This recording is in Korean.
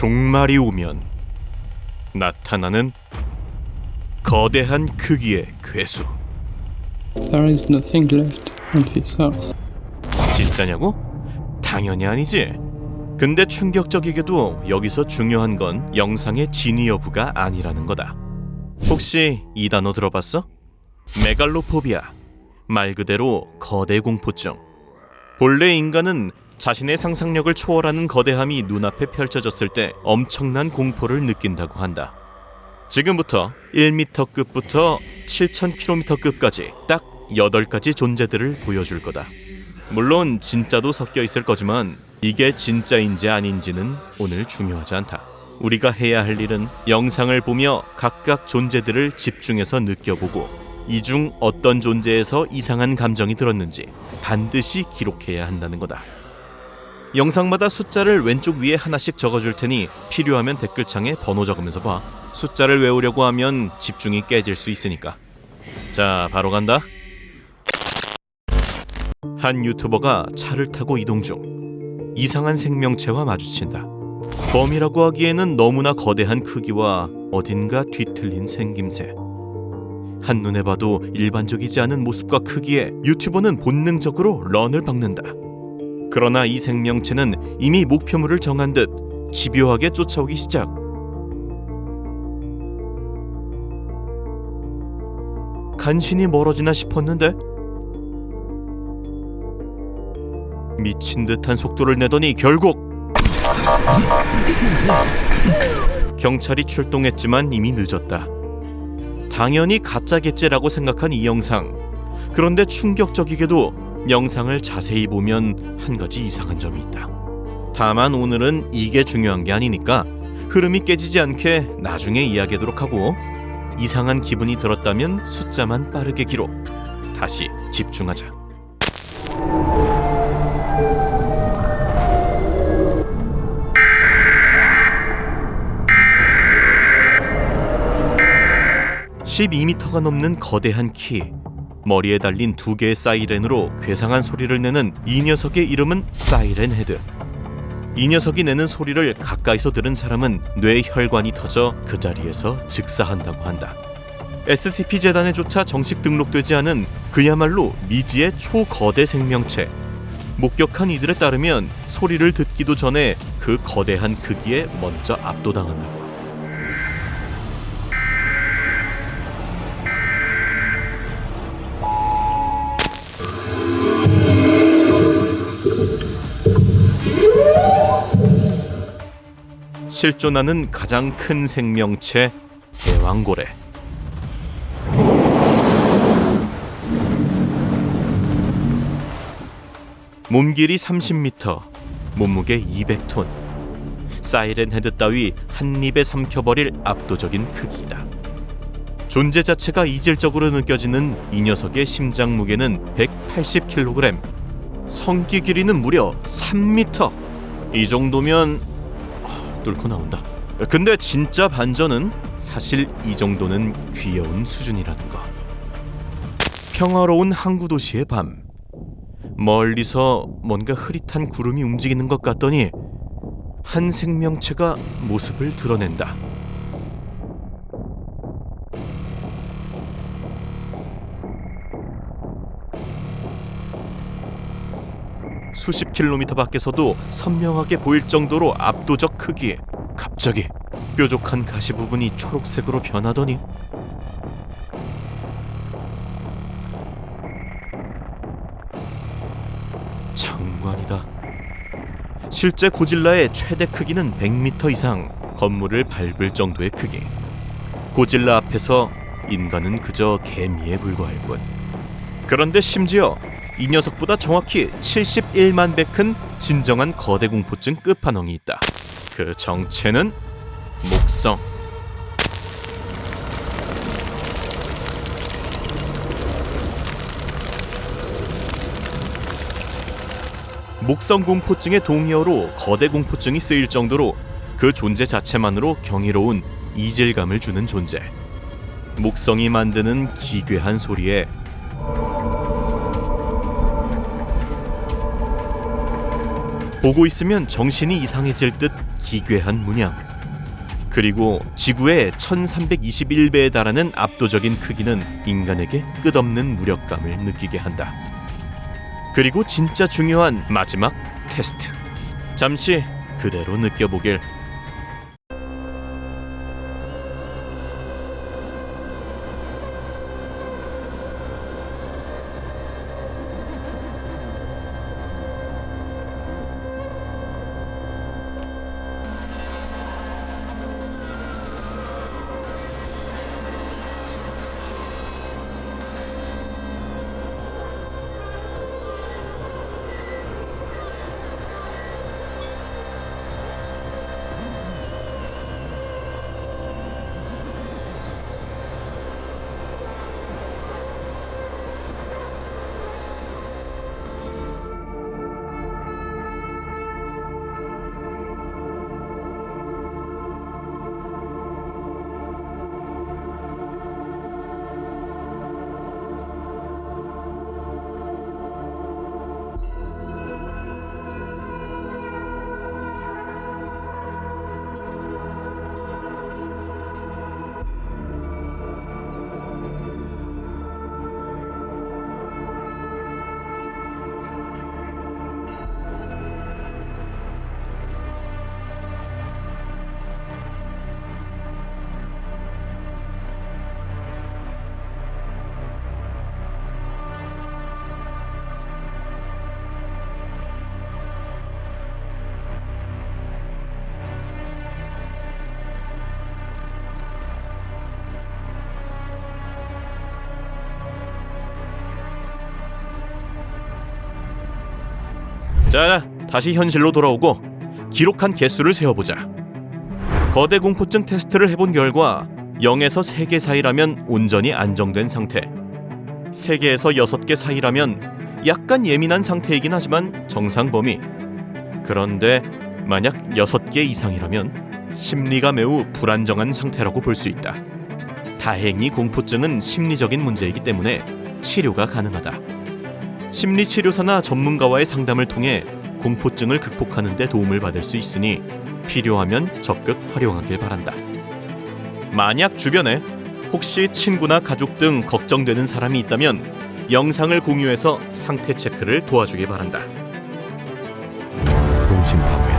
종말이 오면 나타나는 거대한 크기의 괴수. There is nothing left on this earth. 진짜냐고? 당연히 아니지. 근데 충격적이게도 여기서 중요한 건 영상의 진위 여부가 아니라는 거다. 혹시 이 단어 들어봤어? 메갈로포비아. 말 그대로 거대 공포증. 본래 인간은 자신의 상상력을 초월하는 거대함이 눈앞에 펼쳐졌을 때 엄청난 공포를 느낀다고 한다. 지금부터 1m급부터 7,000km급까지 딱 8가지 존재들을 보여줄 거다. 물론 진짜도 섞여 있을 거지만 이게 진짜인지 아닌지는 오늘 중요하지 않다. 우리가 해야 할 일은 영상을 보며 각각 존재들을 집중해서 느껴보고 이 중 어떤 존재에서 이상한 감정이 들었는지 반드시 기록해야 한다는 거다. 영상마다 숫자를 왼쪽 위에 하나씩 적어줄 테니 필요하면 댓글창에 번호 적으면서 봐. 숫자를 외우려고 하면 집중이 깨질 수 있으니까. 자, 바로 간다. 한 유튜버가 차를 타고 이동 중 이상한 생명체와 마주친다. 범이라고 하기에는 너무나 거대한 크기와 어딘가 뒤틀린 생김새. 한눈에 봐도 일반적이지 않은 모습과 크기에 유튜버는 본능적으로 런을 박는다. 그러나 이 생명체는 이미 목표물을 정한 듯 집요하게 쫓아오기 시작. 간신히 멀어지나 싶었는데 미친 듯한 속도를 내더니 결국 경찰이 출동했지만 이미 늦었다. 당연히 가짜겠지라고 생각한 이 영상. 그런데 충격적이게도 영상을 자세히 보면 한 가지 이상한 점이 있다. 다만 오늘은 이게 중요한 게 아니니까 흐름이 깨지지 않게 나중에 이야기하도록 하고 이상한 기분이 들었다면 숫자만 빠르게 기록. 다시 집중하자. (12m가) 넘는 거대한 키 머리에 달린 두 개의 사이렌으로 괴상한 소리를 내는 이 녀석의 이름은 사이렌 헤드 이 녀석이 내는 소리를 가까이서 들은 사람은 뇌 혈관이 터져 그 자리에서 즉사한다고 한다. SCP 재단에조차 정식 등록되지 않은 그야말로 미지의 초거대 생명체. 목격한 이들에 따르면 소리를 듣기도 전에 그 거대한 크기에 먼저 압도당한다고. 실존하는 가장 큰 생명체 대왕고래. 몸 길이 30m, 몸무게 200톤. 사이렌 헤드 따위 한 입에 삼켜버릴 압도적인 크기다. 존재 자체가 이질적으로 느껴지는 이 녀석의 심장 무게는 180kg, 성기 길이는 무려 3m. 이 정도면 뚫고 나온다. 근데 진짜 반전은 사실 이 정도는 귀여운 수준이라는 거. 평화로운 항구 도시의 밤. 멀리서 뭔가 흐릿한 구름이 움직이는 것 같더니 한 생명체가 모습을 드러낸다. 수십 킬로미터 밖에서도 선명하게 보일 정도로 압도적 크기에 갑자기 뾰족한 가시 부분이 초록색으로 변하더니 장관이다. 실제 고질라의 최대 크기는 100m 이상 건물을 밟을 정도의 크기. 고질라 앞에서 인간은 그저 개미에 불과할 뿐. 그런데 심지어 이 녀석보다 정확히 71만 배 큰 진정한 거대 공포증 끝판왕이 있다. 그 정체는 목성. 목성 공포증의 동의어로 거대 공포증이 쓰일 정도로 그 존재 자체만으로 경이로운 이질감을 주는 존재. 목성이 만드는 기괴한 소리에 보고 있으면 정신이 이상해질 듯 기괴한 문양. 그리고 지구의 1321배에 달하는 압도적인 크기는 인간에게 끝없는 무력감을 느끼게 한다. 그리고 진짜 중요한 마지막 테스트. 잠시 그대로 느껴보길. 자, 다시 현실로 돌아오고 기록한 개수를 세어보자. 거대 공포증 테스트를 해본 결과 0에서 3개 사이라면 온전히 안정된 상태. 3개에서 6개 사이라면 약간 예민한 상태이긴 하지만 정상 범위. 그런데 만약 6개 이상이라면 심리가 매우 불안정한 상태라고 볼 수 있다. 다행히 공포증은 심리적인 문제이기 때문에 치료가 가능하다. 심리치료사나 전문가와의 상담을 통해 공포증을 극복하는 데 도움을 받을 수 있으니 필요하면 적극 활용하길 바란다. 만약 주변에 혹시 친구나 가족 등 걱정되는 사람이 있다면 영상을 공유해서 상태 체크를 도와주길 바란다. 동심 파괴